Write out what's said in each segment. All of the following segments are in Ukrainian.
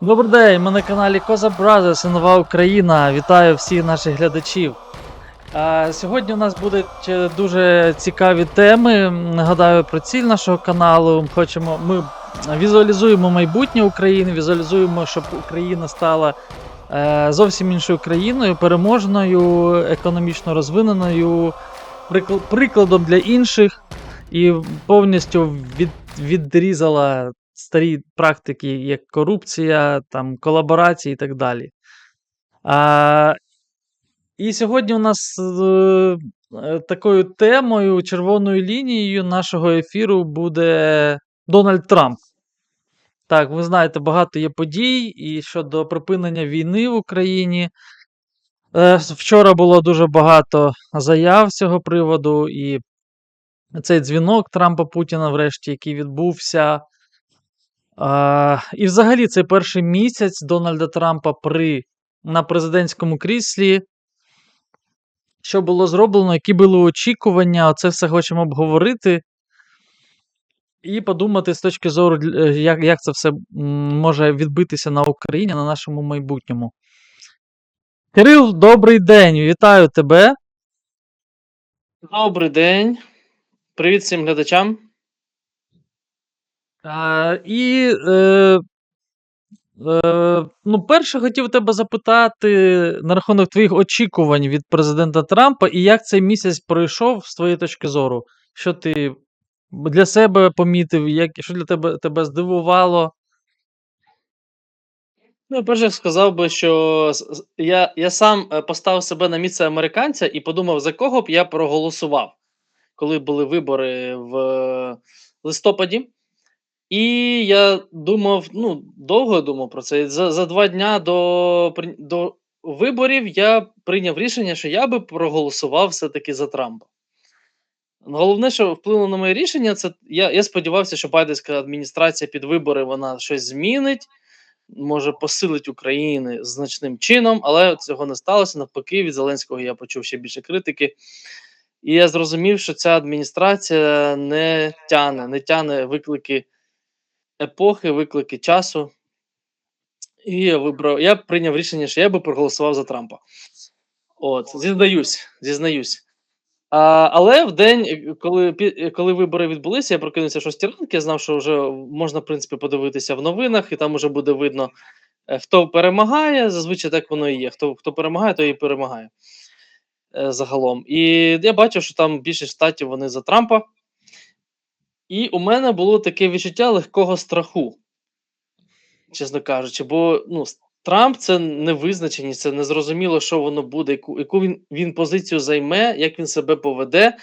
Добрий день, ми на каналі Коза Brothers і Нова Україна. Вітаю всіх наших глядачів. Сьогодні у нас будуть е, дуже цікаві теми. Нагадаю про ціль нашого каналу. Хочемо, ми візуалізуємо майбутнє України, візуалізуємо, щоб Україна стала е, зовсім іншою країною, переможною, економічно розвиненою, прикладом для інших і повністю від, відрізала старі практики, як корупція, там, колаборації і так далі. А, і сьогодні у нас е, такою темою, червоною лінією нашого ефіру буде Дональд Трамп. Так, ви знаєте, багато є подій і щодо припинення війни в Україні. Е, Вчора було дуже багато заяв з цього приводу, і цей дзвінок Трампа Путіна, врешті, який відбувся. А, і взагалі цей перший місяць Дональда Трампа при, на президентському кріслі. Що було зроблено, які були очікування, це все хочемо обговорити. І подумати з точки зору, е, як, як це все може відбитися на Україні, на нашому майбутньому. Кирил, добрий день, вітаю тебе. Добрий день. Привіт всім глядачам. І е, е, ну, перше хотів тебе запитати на рахунок твоїх очікувань від президента Трампа і як цей місяць пройшов з твоєї точки зору. Що ти для себе помітив, як, що для тебе, тебе здивувало? Ну, перше сказав би, що я, я сам е, поставив себе на місце американця і подумав, за кого б я проголосував, коли були вибори в е, листопаді. І я думав, ну, довго думав про це. За, за два дня до, до виборів я прийняв рішення, що я би проголосував все-таки за Трампа. Головне, що вплинуло на моє рішення, це я, я сподівався, що байденська адміністрація під вибори вона щось змінить, може посилить України значним чином, але цього не сталося. Навпаки, від Зеленського я почув ще більше критики. І я зрозумів, що ця адміністрація не тяне, не тяне виклики епохи, виклики часу. І я вибрав, я прийняв рішення, що я би проголосував за Трампа. От, зізнаюсь, зізнаюсь. А, але в день, коли, коли вибори відбулися, я прокинувся о 6 ранки, я знав, що вже можна, в принципі, подивитися в новинах, і там вже буде видно, е, хто перемагає. Зазвичай так воно і є. Хто, хто перемагає, той і перемагає е, загалом. І я бачив, що там більшість штатів вони за Трампа. І у мене було таке відчуття легкого страху, чесно кажучи, бо ну, Трамп це невизначеність, це незрозуміло, що воно буде, яку, яку він, він позицію займе, як він себе поведе.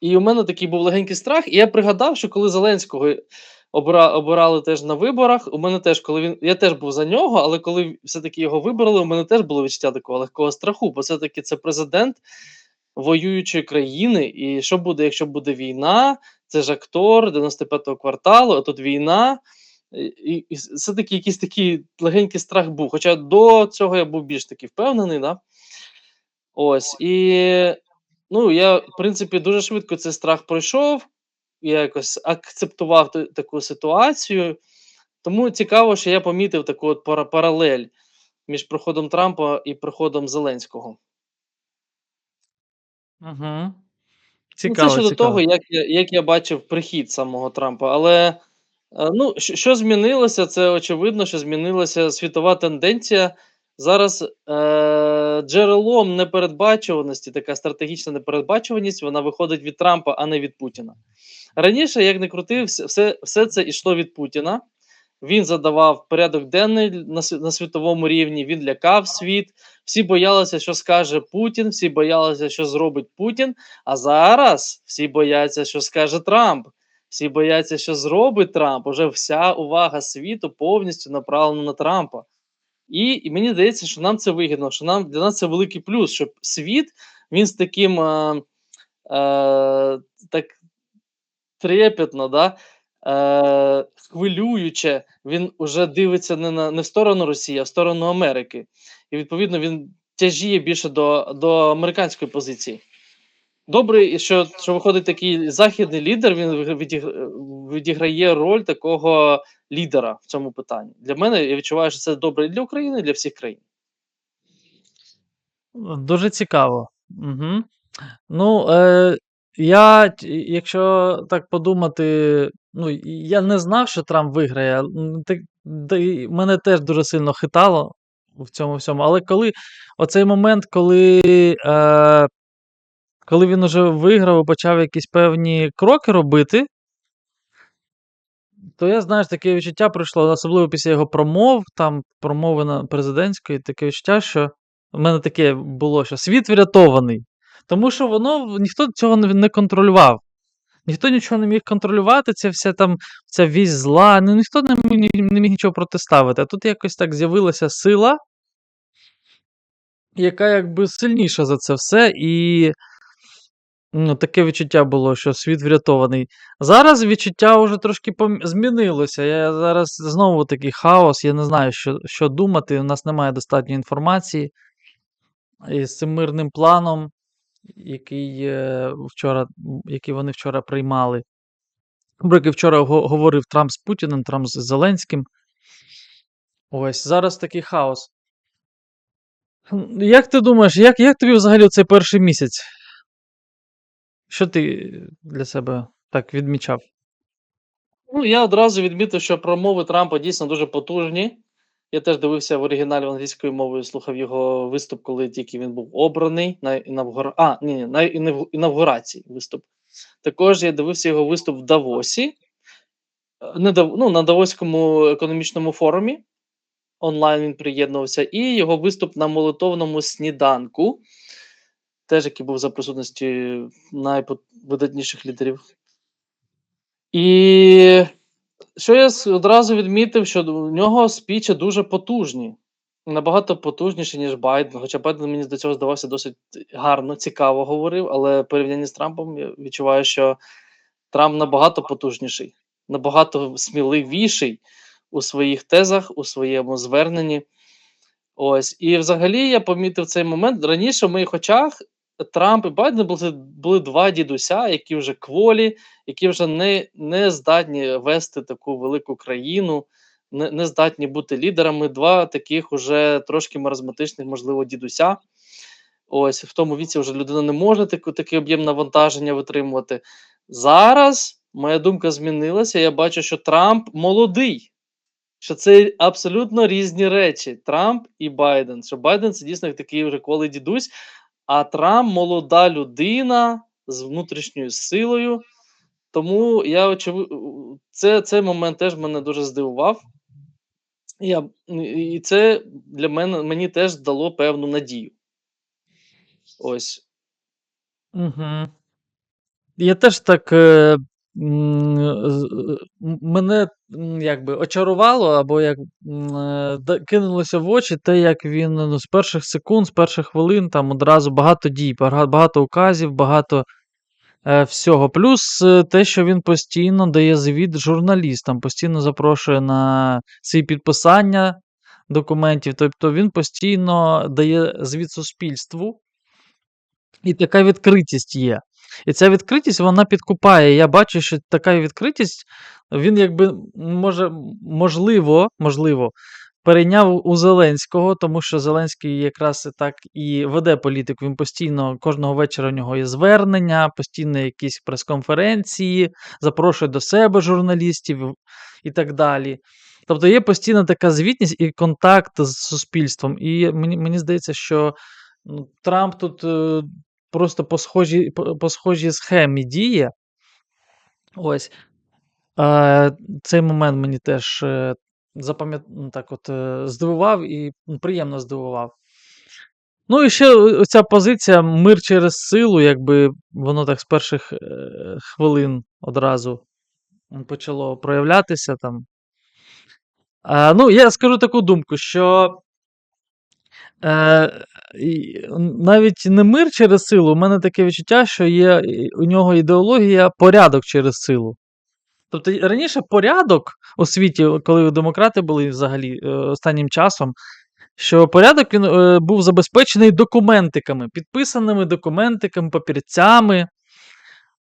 І у мене такий був легенький страх. І я пригадав, що коли Зеленського обира, обирали теж на виборах, у мене теж, коли він. Я теж був за нього, але коли все-таки його вибрали, у мене теж було відчуття такого легкого страху, бо все-таки це президент воюючої країни. І що буде, якщо буде війна? Це ж актор 95-го кварталу, а тут війна. І, і, і все-таки якийсь такий легенький страх був. Хоча до цього я був більш таки впевнений, да? Ось. І ну, я, в принципі, дуже швидко цей страх пройшов. Я якось акцептував та- таку ситуацію. Тому цікаво, що я помітив таку от пара- паралель між приходом Трампа і приходом Зеленського. Угу. Ну, Цікаво, це щодо цікаво. того, як я, як я бачив прихід самого Трампа. Але е, ну, що, що змінилося, це очевидно, що змінилася світова тенденція. Зараз е, джерелом непередбачуваності, така стратегічна непередбачуваність, вона виходить від Трампа, а не від Путіна. Раніше, як не крути, все, все, все це йшло від Путіна. Він задавав порядок денний на, сві- на світовому рівні, він лякав світ. Всі боялися, що скаже Путін, всі боялися, що зробить Путін. А зараз всі бояться, що скаже Трамп. Всі бояться, що зробить Трамп. Уже вся увага світу повністю направлена на Трампа. І, і мені здається, що нам це вигідно, що нам для нас це великий плюс, щоб світ він з таким е, е, так трепетно, да, е, хвилююче, він уже дивиться не, на, не в сторону Росії, а в сторону Америки. І відповідно він тяжіє більше до, до американської позиції. добре, що, що виходить такий західний лідер, він відіграє роль такого лідера в цьому питанні. Для мене я відчуваю, що це добре і для України, і для всіх країн. Дуже цікаво. Угу. Ну, е, я, якщо так подумати, ну, я не знав, що Трамп виграє. м, Так, мене теж дуже сильно хитало в цьому всьому. Але коли оцей момент, коли, е, коли він уже виграв і почав якісь певні кроки робити, то я, знаєш, таке відчуття прийшло, особливо після його промов, там промови на президентської, таке відчуття, що в мене таке було, що світ врятований. Тому що воно ніхто цього не, контролював. Ніхто нічого не міг контролювати, це вся там ця вісь зла, ну ніхто не міг, не міг нічого протиставити. А тут якось так з'явилася сила, яка якби сильніша за це все, і ну, таке відчуття було, що світ врятований. Зараз відчуття вже трошки пом- змінилося. Я зараз знову такий хаос, я не знаю, що, що думати. У нас немає достатньо інформації. І з цим мирним планом, який, е, вчора, який вони вчора приймали. Який вчора говорив Трамп з Путіним, Трамп з Зеленським. Ось зараз такий хаос. Як ти думаєш, як, як тобі взагалі цей перший місяць? Що ти для себе так відмічав? Ну, я одразу відмітив, що промови Трампа дійсно дуже потужні. Я теж дивився в оригіналі англійською мовою, слухав його виступ, коли тільки він був обраний на інавгура... а, ні, на інавгурації виступ. Також я дивився його виступ в Давосі, е, не Дав... ну, на Давоському економічному форумі. Онлайн він приєднувався, і його виступ на молитовному сніданку, теж який був за присутності найвидатніших лідерів. І що я одразу відмітив, що у нього спічі дуже потужні, набагато потужніші, ніж Байден. Хоча Байден мені до цього здавався досить гарно, цікаво говорив, але в порівнянні з Трампом я відчуваю, що Трамп набагато потужніший, набагато сміливіший у своїх тезах, у своєму зверненні. Ось. І взагалі я помітив цей момент. Раніше в моїх очах Трамп і Байден були, були два дідуся, які вже кволі, які вже не, не здатні вести таку велику країну, не, не здатні бути лідерами. Два таких уже трошки маразматичних, можливо, дідуся. Ось в тому віці вже людина не може таку, такий об'єм навантаження витримувати. Зараз моя думка змінилася. Я бачу, що Трамп молодий. Що це абсолютно різні речі. Трамп і Байден. Що Байден це дійсно такий вже кволий дідусь, а Трамп молода людина з внутрішньою силою. Тому я очевидно, це, цей момент теж мене дуже здивував. Я, і це для мене мені теж дало певну надію. Ось. Угу. Я теж так. Е, мене якби очарувало, або як е, кинулося в очі те, як він ну, з перших секунд, з перших хвилин там одразу багато дій, багато указів, багато е, всього. Плюс е, те, що він постійно дає звіт журналістам, постійно запрошує на ці підписання документів. Тобто він постійно дає звіт суспільству. І така відкритість є. І ця відкритість вона підкупає. Я бачу, що така відкритість, він якби може, можливо, можливо, перейняв у Зеленського, тому що Зеленський якраз і так і веде політику. Він постійно кожного вечора у нього є звернення, постійно якісь прес-конференції, запрошує до себе журналістів і так далі. Тобто є постійна така звітність і контакт з суспільством. І мені, мені здається, що ну, Трамп тут е, просто по схожій, по, по схемі діє. Ось. Е, цей момент мені теж е, запам'ят... ну, так от, е, здивував і приємно здивував. Ну і ще оця позиція мир через силу, якби воно так з перших е, хвилин одразу почало проявлятися там. Е, ну, я скажу таку думку, що Е, навіть не мир через силу, у мене таке відчуття, що є у нього ідеологія порядок через силу. Тобто раніше порядок у світі, коли демократи були взагалі е, останнім часом, що порядок він е, був забезпечений документиками, підписаними документиками, папірцями,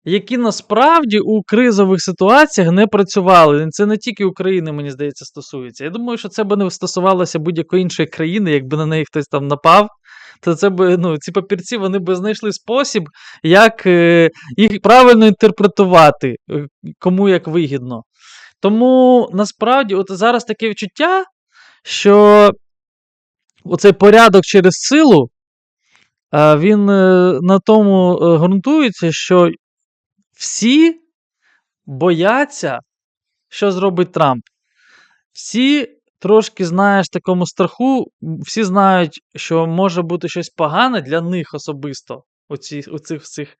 які насправді у кризових ситуаціях не працювали. Це не тільки України, мені здається, стосується. Я думаю, що це би не стосувалося будь-якої іншої країни, якби на неї хтось там напав. То це би, ну, ці папірці вони би знайшли спосіб, як е, їх правильно інтерпретувати, е, кому як вигідно. Тому насправді, от зараз таке відчуття, що оцей порядок через силу, е, він е, на тому ґрунтується, що всі бояться, що зробить Трамп. Всі трошки, знаєш, такому страху, всі знають, що може бути щось погане для них особисто у, ці, у цих всіх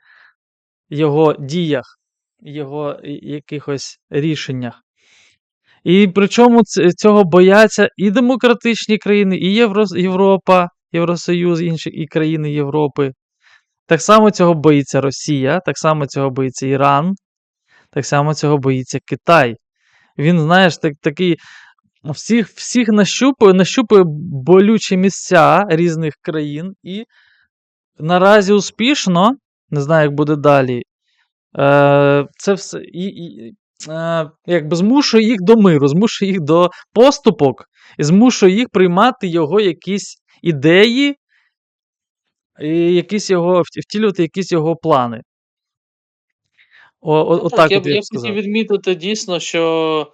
його діях, його якихось рішеннях. І причому цього бояться і демократичні країни, і Євро, Європа, Євросоюз, інші і країни Європи. Так само цього боїться Росія, так само цього боїться Іран, так само цього боїться Китай. Він, знаєш, так, такий всіх, всіх нащупує, нащупує болючі місця різних країн і наразі успішно, не знаю, як буде далі, е, це все і, і, е, якби змушує їх до миру, змушує їх до поступок і змушує їх приймати його якісь ідеї, і якісь його, вт- втілювати якісь його плани. О, о, Ну, отак я, от б- я я б б сказав. хотів відмітити дійсно, що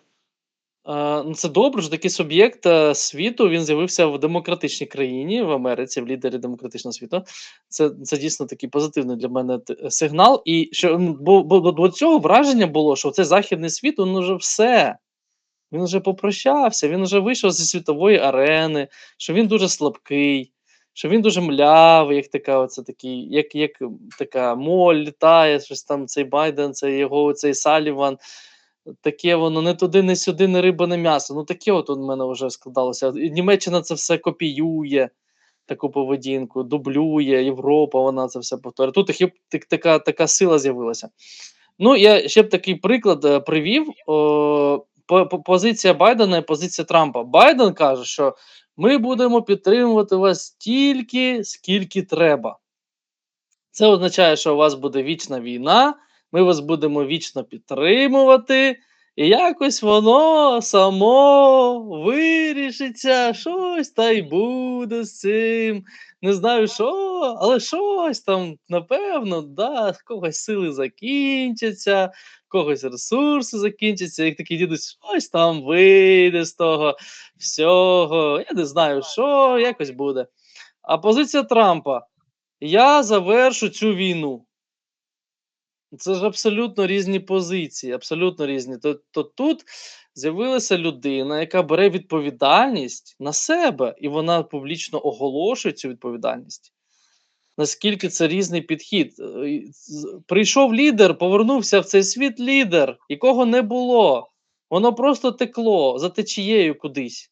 е, ну, це добре, що такий суб'єкт е, світу він з'явився в демократичній країні, в Америці, в лідері демократичного світу. Це, це дійсно такий позитивний для мене т- сигнал. І що м, бо, бо, бо до цього враження було, що цей західний світ він уже все. Він вже попрощався, він вже вийшов зі світової арени, що він дуже слабкий, що він дуже млявий, як така, оце такий, як, як така моль літає, щось там цей Байден, цей його цей Саліван. Таке воно не туди, не сюди, не риба, не м'ясо. Ну таке от у мене вже складалося. І Німеччина це все копіює, таку поведінку, дублює, Європа, вона це все повторює. Тут такі- так- така, така сила з'явилася. Ну, я ще б такий приклад е, привів. О, по- по- позиція Байдена і позиція Трампа. Байден каже, що ми будемо підтримувати вас стільки, скільки треба. Це означає, що у вас буде вічна війна, ми вас будемо вічно підтримувати, і якось воно само вирішиться, щось та й буде з цим. Не знаю що, але щось там, напевно, да, когось сили закінчаться, когось ресурси закінчаться, як такий дідусь, щось там вийде з того всього. Я не знаю, що, якось буде. А позиція Трампа. Я завершу цю війну. Це ж абсолютно різні позиції, абсолютно різні. То, то тут з'явилася людина, яка бере відповідальність на себе, і вона публічно оголошує цю відповідальність. Наскільки це різний підхід? Е, Прийшов лідер, повернувся в цей світ лідер, якого не було. Воно просто текло за течією кудись.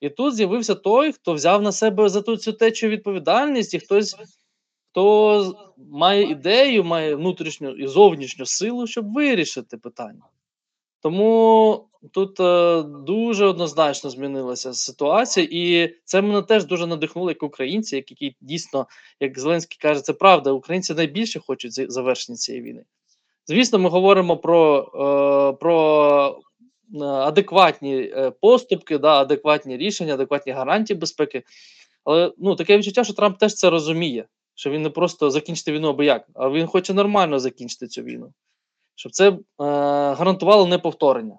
І тут з'явився той, хто взяв на себе за ту цю течію відповідальність, і хтось хто має ідею, має внутрішню і зовнішню силу, щоб вирішити питання. Тому тут е, дуже однозначно змінилася ситуація, і це мене теж дуже надихнуло як українці, як які дійсно, як Зеленський каже, це правда. Українці найбільше хочуть завершення цієї війни. Звісно, ми говоримо про, е, про е, адекватні е, поступки, да, адекватні рішення, адекватні гарантії безпеки. Але ну, таке відчуття, що Трамп теж це розуміє, що він не просто закінчити війну або як, а він хоче нормально закінчити цю війну, щоб це е, гарантувало неповторення.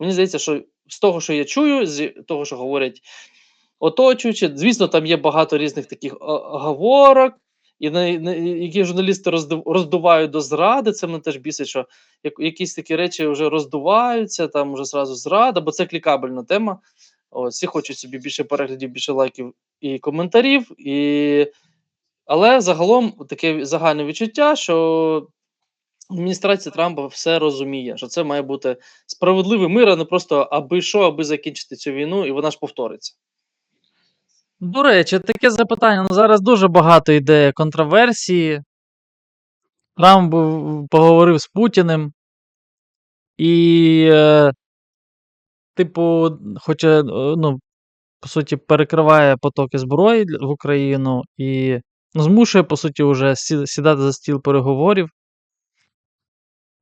Мені здається, що з того, що я чую, з того, що говорять оточуючи, звісно, там є багато різних таких о- оговорок, і на, на, які журналісти роздив, роздувають до зради. Це мене теж бісить, що як, якісь такі речі вже роздуваються, там вже зразу зрада, бо це клікабельна тема. От, всі хочуть собі більше переглядів, більше лайків і коментарів. І... Але загалом таке загальне відчуття, що адміністрація Трампа все розуміє, що це має бути справедливий мир, а не просто аби що, аби закінчити цю війну, і вона ж повториться. До речі, таке запитання. Ну, зараз дуже багато йде контроверсії. Трамп поговорив з Путіним. І, е, типу, хоче, е, ну, по суті, перекриває потоки зброї в Україну і змушує, по суті, вже сідати за стіл переговорів.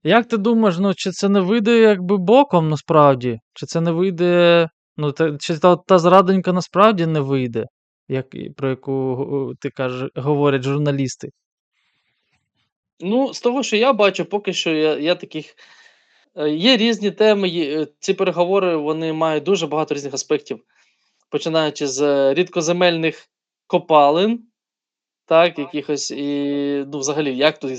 Як ти думаєш, ну, чи це не вийде якби боком насправді? Чи це не вийде. Ну, та, чи та, та зрадонька насправді не вийде, як, про яку ти кажеш, говорять журналісти? Ну, з того, що я бачу, поки що я, я таких. е, Є різні теми. е, Ці переговори вони мають дуже багато різних аспектів, починаючи з е, рідкоземельних копалин, так, якихось і ну, взагалі, як тут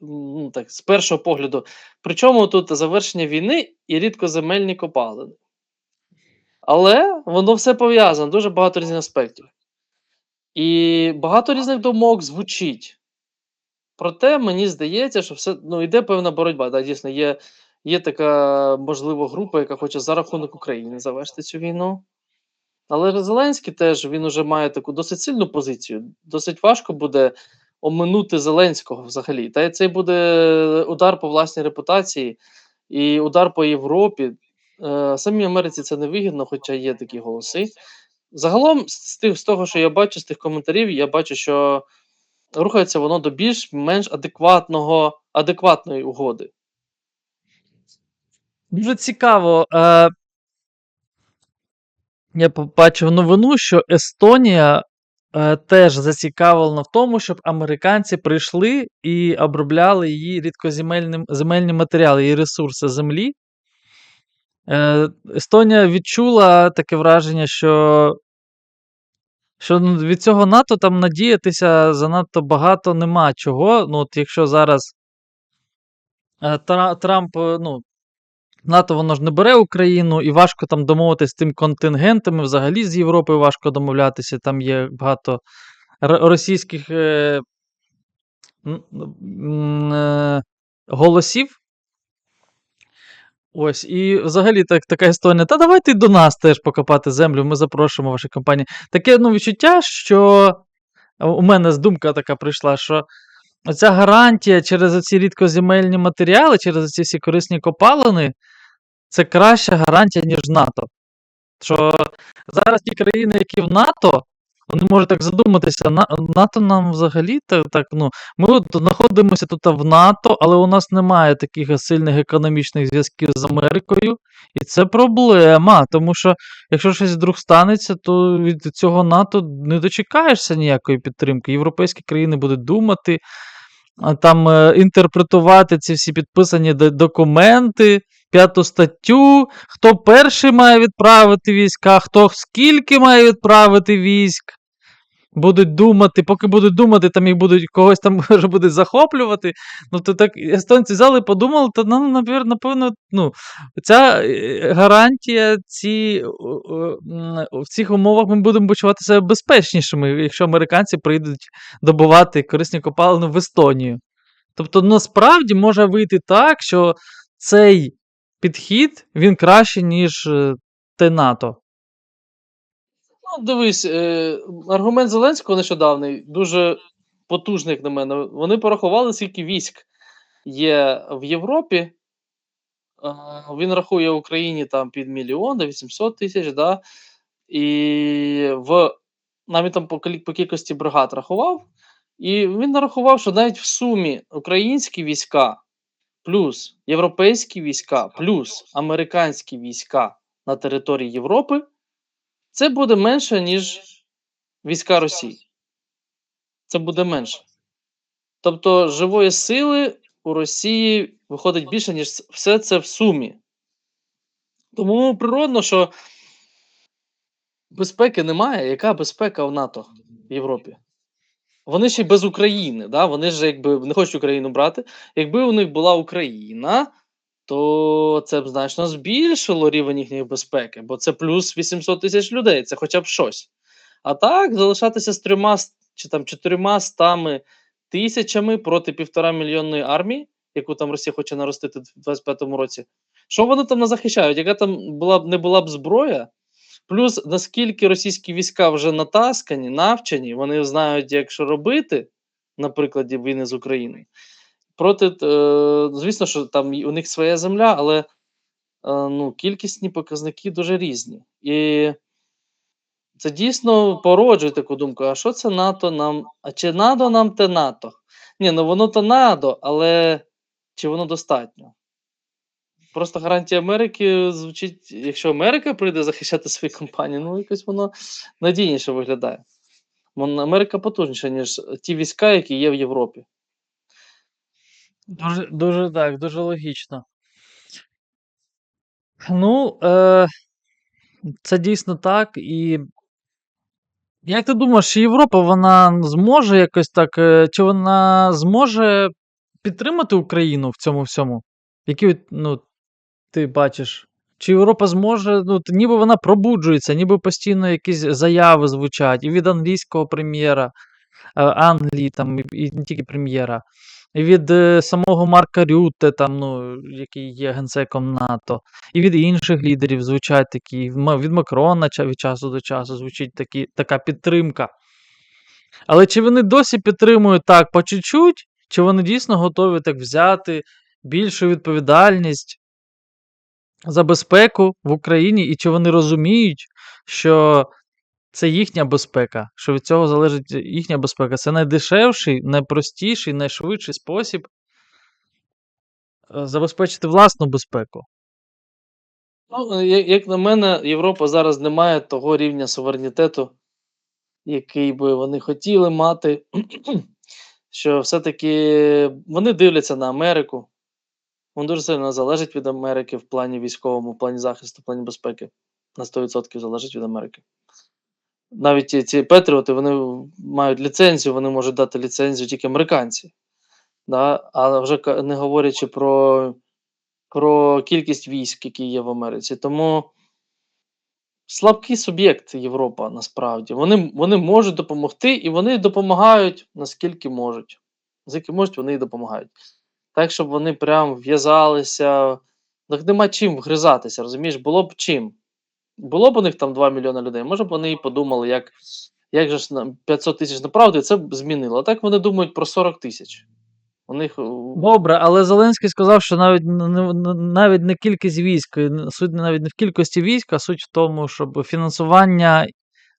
ну, так, з першого погляду. Причому тут завершення війни і рідкоземельні копалини. Але воно все пов'язано, дуже багато різних аспектів. І багато різних думок звучить. Проте мені здається, що все ну, йде певна боротьба. Да, дійсно, є, є така, можливо, група, яка хоче за рахунок України завершити цю війну. Але Зеленський теж він уже має таку досить сильну позицію. Досить важко буде оминути Зеленського взагалі. Та й це буде удар по власній репутації і удар по Європі. Е, самій Америці це не вигідно, хоча є такі голоси. Загалом, з, тих, з того, що я бачу, з тих коментарів, я бачу, що рухається воно до більш-менш адекватного, адекватної угоди. Дуже цікаво. Я побачив новину, що Естонія е, теж зацікавлена в тому, щоб американці прийшли і обробляли її рідкоземельні земельні матеріали, її ресурси землі. Е, Естонія відчула таке враження, що, що від цього НАТО там надіятися занадто багато нема чого. Ну, от якщо зараз е, Трамп, е, ну, НАТО воно ж не бере Україну, і важко там домовитися з тим контингентами. Взагалі з Європою важко домовлятися. Там є багато російських е, е, голосів. Ось, і взагалі так, така історія. Та давайте до нас теж покопати землю, ми запрошуємо ваші компанії. Таке ну, відчуття, що у мене з думка така прийшла, що оця гарантія через ці рідкоземельні матеріали, через ці всі корисні копалини, це краща гарантія, ніж НАТО. Що зараз ті країни, які в НАТО, вони можуть так задуматися, НАТО нам взагалі так, ну, ми от знаходимося тут в НАТО, але у нас немає таких сильних економічних зв'язків з Америкою, і це проблема. Тому що якщо щось вдруг станеться, то від цього НАТО не дочекаєшся ніякої підтримки. Європейські країни будуть думати, там е, інтерпретувати ці всі підписані документи, п'яту статтю, хто перший має відправити війська, хто скільки має відправити військ. Будуть думати, поки будуть думати, там їх будуть когось там може будуть захоплювати. Ну, то так естонці взяли, подумали, то нам, напевно, ну, ця е, гарантія, ці, в цих умовах ми будемо почувати себе безпечнішими, якщо американці прийдуть добувати корисні копалини в Естонію. Тобто, насправді може вийти так, що цей підхід він краще, ніж те НАТО. Ну, дивись, е, аргумент Зеленського нещодавний дуже потужний, як на мене. Вони порахували, скільки військ є в Європі. Він рахує Україні там під мільйон, до 800 тисяч, да? і в навіть там по, по кількості бригад рахував. І він нарахував, що навіть в сумі українські війська, плюс європейські війська, плюс американські війська на території Європи, це буде менше, ніж війська Росії. Це буде менше. Тобто живої сили у Росії виходить більше, ніж все це в сумі. Тому природно, що безпеки немає. Яка безпека в НАТО в Європі? Вони ще без України, да? вони ж якби не хочуть Україну брати. Якби у них була Україна, то це б значно збільшило рівень їхньої безпеки, бо це плюс 800 тисяч людей, це хоча б щось. А так, залишатися з трьома чи там чотирма стами тисячами проти півтора мільйонної армії, яку там Росія хоче наростити в 25-му році. Що вони там не захищають? Яка там була б не була б зброя? Плюс наскільки російські війська вже натаскані, навчені, вони знають, як що робити, на прикладі війни з Україною. Проти, е, звісно, що там у них своя земля, але е, ну, кількісні показники дуже різні. І Це дійсно породжує таку думку: а що це НАТО нам? А чи надо нам те НАТО? Ні, ну воно то надо, але чи воно достатньо? Просто гарантія Америки звучить, якщо Америка прийде захищати свої компанії, ну якось воно надійніше виглядає. Америка потужніша, ніж ті війська, які є в Європі. Дуже, дуже так, дуже логічно. Ну, е, це дійсно так. І як ти думаєш, Європа вона зможе якось так, е, чи вона зможе підтримати Україну в цьому всьому? Які ну, ти бачиш? Чи Європа зможе, ну, ніби вона пробуджується, ніби постійно якісь заяви звучать і від англійського прем'єра, е, Англії, там, і, не тільки прем'єра, і від е, самого Марка Рютте, там, ну, який є генсеком НАТО, і від інших лідерів звучать такі, від Макрона від часу до часу звучить такі, така підтримка. Але чи вони досі підтримують так по чуть-чуть, чи вони дійсно готові так взяти більшу відповідальність за безпеку в Україні, і чи вони розуміють, що це їхня безпека, що від цього залежить їхня безпека. Це найдешевший, найпростіший, найшвидший спосіб е, забезпечити власну безпеку. Ну, як на мене, Європа зараз не має того рівня суверенітету, який би вони хотіли мати. Що все-таки вони дивляться на Америку. Вони дуже сильно залежать від Америки в плані військовому, в плані захисту, в плані безпеки. На 100% залежить від Америки. Навіть ці, ці Петріоти, вони мають ліцензію, вони можуть дати ліцензію тільки американці. Да? Але вже не говорячи про, про кількість військ, які є в Америці. Тому слабкий суб'єкт Європа насправді. Вони, вони можуть допомогти, і вони допомагають наскільки можуть. Наскільки можуть, вони і допомагають. Так, щоб вони прям в'язалися. Так нема чим вгризатися, розумієш? Було б чим. Було б у них там 2 мільйони людей, може б вони і подумали, як, як же ж 500 тисяч направити, це б змінило. А так вони думають про 40 тисяч. У них. Добре, але Зеленський сказав, що навіть навіть не кількість військ, суть навіть не в кількості військ, а суть в тому, щоб фінансування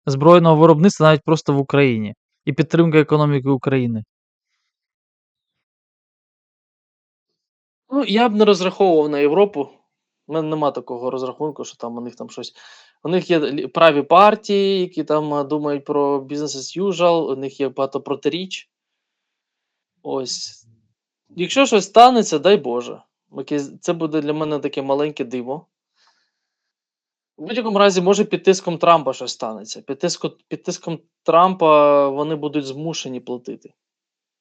збройного виробництва навіть просто в Україні і підтримка економіки України. Ну, я б не розраховував на Європу. У мене нема такого розрахунку, що там у них там щось. У них є праві партії, які там думають про бізнес as usual, у них є багато протиріч. Ось. Якщо щось станеться, дай Боже. Це буде для мене таке маленьке диво. У будь-якому разі, може, під тиском Трампа щось станеться. Під тиском, під тиском Трампа вони будуть змушені платити.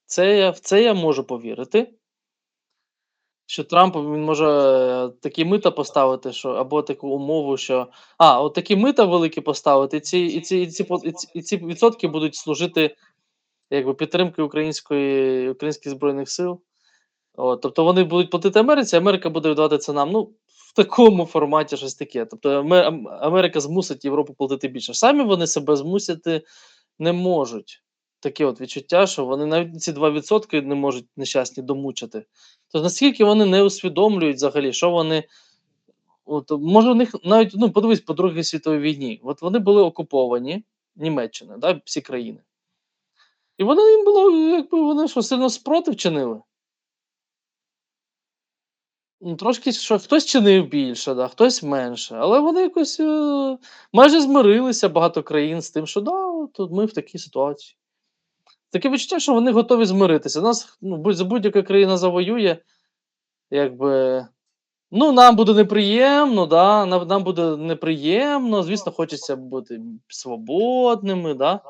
Це я, в це я можу повірити. Що Трамп він може е, такі мита поставити, що або таку умову, що а, от такі мита великі поставити, і ці, і ці, і ці, і ці, відсотки будуть служити якби підтримки української українських збройних сил. От, тобто вони будуть платити Америці, Америка буде віддавати це нам. Ну, в такому форматі щось таке. Тобто Америка змусить Європу платити більше. Самі вони себе змусити не можуть. Таке от відчуття, що вони навіть ці 2% не можуть нещасні домучити. То наскільки вони не усвідомлюють взагалі, що вони. От, може, у них навіть ну, подивись по Другій світовій війні. От вони були окуповані Німеччиною, да, всі країни. І вони їм було, якби вони що, сильно спротив чинили. Ну, трошки що хтось чинив більше, да, хтось менше. Але вони якось е, майже змирилися багато країн з тим, що да, тут ми в такій ситуації. Таке відчуття, що вони готові змиритися. Нас ну, будь, будь-яка країна завоює, якби. Ну, нам буде неприємно, да, нам, нам буде неприємно. Звісно, хочеться бути свободними, да.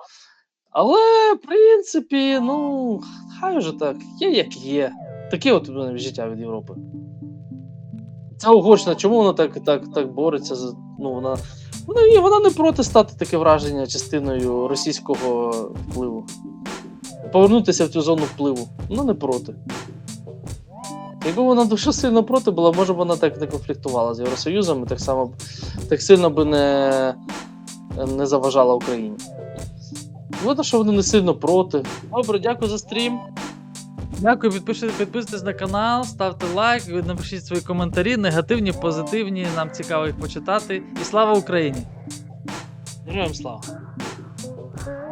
Але, в принципі, ну, хай вже так, є як є. Таке от життя від Європи. Ця Угорщина, чому вона так, так, так бореться? Ну, вона, вона, вона не проти стати таке враження частиною російського впливу. Повернутися в цю зону впливу. Ну, не проти. Якби вона дуже сильно проти була, може б вона так не конфліктувала з Євросоюзом і так само так сильно би не, не заважала Україні. Видно, що вони не сильно проти. Добре, дякую за стрім. Дякую, підпишіть, підписуйтесь на канал, ставте лайк, напишіть свої коментарі, негативні, позитивні. Нам цікаво їх почитати. І слава Україні! Героям слава!